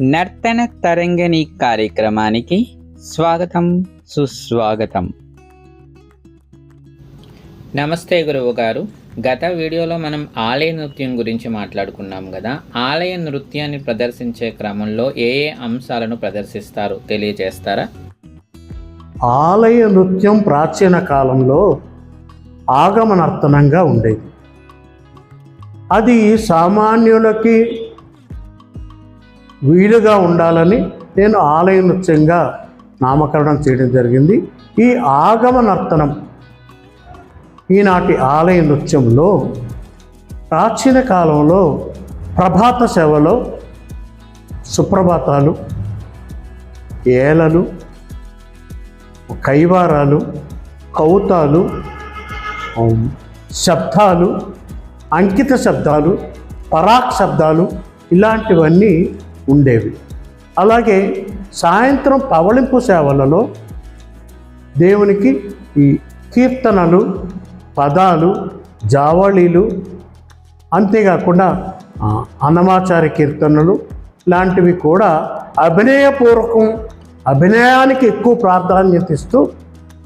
నర్తన తరంగిణి కార్యక్రమానికి స్వాగతం సుస్వాగతం. నమస్తే గురువు గారు గత వీడియోలో మనం ఆలయ నృత్యం గురించి మాట్లాడుకున్నాం కదా. ఆలయ నృత్యాన్ని ప్రదర్శించే క్రమంలో ఏ ఏ అంశాలను ప్రదర్శిస్తారు? తెలియజేస్తారా? ఆలయ నృత్యం ప్రాచీన కాలంలో ఆగమనర్తనంగా ఉండేది. అది సామాన్యులకి వీలుగా ఉండాలని నేను ఆలయ నృత్యంగా నామకరణం చేయడం జరిగింది. ఈ ఆగమ నర్తనం ఈనాటి ఆలయ నృత్యంలో ప్రాచీన కాలంలో ప్రభాత సేవలో సుప్రభాతాలు ఏలలు కైవారాలు కౌతాలు శబ్దాలు అంకిత శబ్దాలు పరాక్ శబ్దాలు ఇలాంటివన్నీ ఉండేవి. అలాగే సాయంత్రం పవళింపు సేవలలో దేవునికి ఈ కీర్తనలు పదాలు జావళీలు అంతేకాకుండా అన్నమాచార్య కీర్తనలు లాంటివి కూడా అభినయపూర్వకం అభినయానికి ఎక్కువ ప్రాధాన్యత ఇస్తూ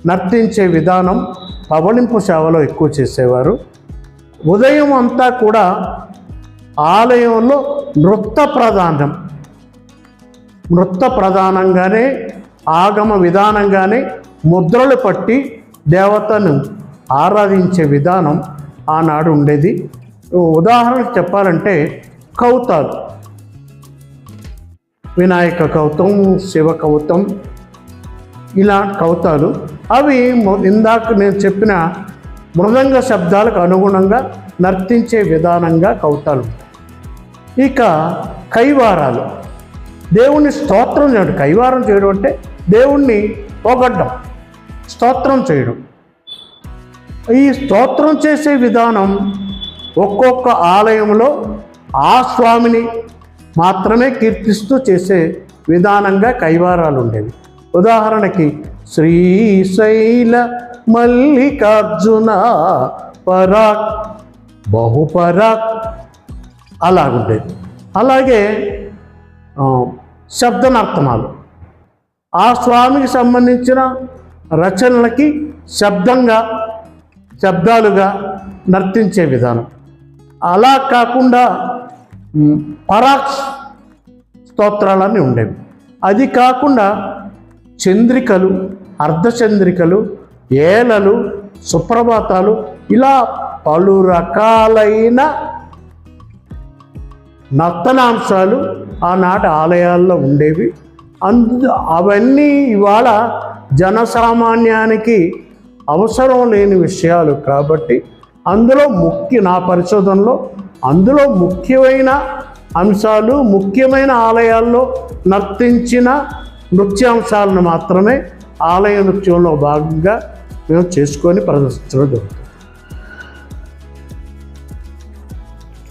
నర్తించే విధానం పవళింపు సేవలో ఎక్కువ చేసేవారు. ఉదయం అంతా కూడా ఆలయంలో నృత్య ప్రధానం నృత్య ప్రధానంగానే ఆగమ విధానంగానే ముద్రలు పట్టి దేవతను ఆరాధించే విధానం ఆనాడు ఉండేది. ఉదాహరణకు చెప్పాలంటే కౌతాలు. వినాయక కౌతం శివ కౌతం ఇలా కౌతాలు. అవి ఇందాక నేను చెప్పిన మృదంగ శబ్దాలకు అనుగుణంగా నర్తించే విధానంగా కౌతాలు. ఇక కైవారాలు. దేవుణ్ణి స్తోత్రం చేయడం. కైవారం చేయడం అంటే దేవుణ్ణి పొగడ్డం. స్తోత్రం చేయడం. ఈ స్తోత్రం చేసే విధానం ఒక్కొక్క ఆలయంలో ఆ స్వామిని మాత్రమే కీర్తిస్తూ చేసే విధానంగా కైవారాలు ఉండేవి. ఉదాహరణకి శ్రీశైల మల్లికార్జున పరాక్ బహుపరాక్ అలాగుండేది. అలాగే ఆ, శబ్దనర్తనాలు ఆ స్వామికి సంబంధించిన రచనలకి శబ్దంగా శబ్దాలుగా నర్తించే విధానం. అలా కాకుండా మ్, పరాక్ స్తోత్రాలన్నీ ఉండేవి. అది కాకుండా చంద్రికలు అర్ధచంద్రికలు ఏలలు సుప్రభాతాలు ఇలా పలు రకాలైన నర్తనాంశాలు ఆనాటి ఆలయాల్లో ఉండేవి. అందు అవన్నీ ఇవాళ జనసామాన్యానికి అవసరం లేని విషయాలు కాబట్టి అందులో ముఖ్య నా పరిశోధనలో అందులో ముఖ్యమైన అంశాలు ముఖ్యమైన ఆలయాల్లో నర్తించిన నృత్యాంశాలను మాత్రమే ఆలయ నృత్యంలో భాగంగా మేము చేసుకొని ప్రదర్శించడం జరుగుతుంది.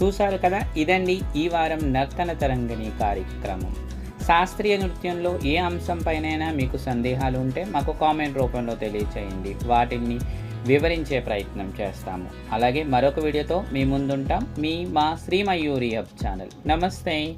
చూశారు కదా? ఇదండి ఈ వారం నర్తన తరంగిణి కార్యక్రమం. శాస్త్రీయ నృత్యంలో ఏ అంశంపైనైనా మీకు సందేహాలు ఉంటే మాకు కామెంట్ రూపంలో తెలియచేయండి. వాటిని వివరించే ప్రయత్నం చేస్తాము. అలాగే మరొక వీడియోతో మీ ముందుంటాం. మీ మా శ్రీ మయూరి హబ్ ఛానల్. నమస్తే.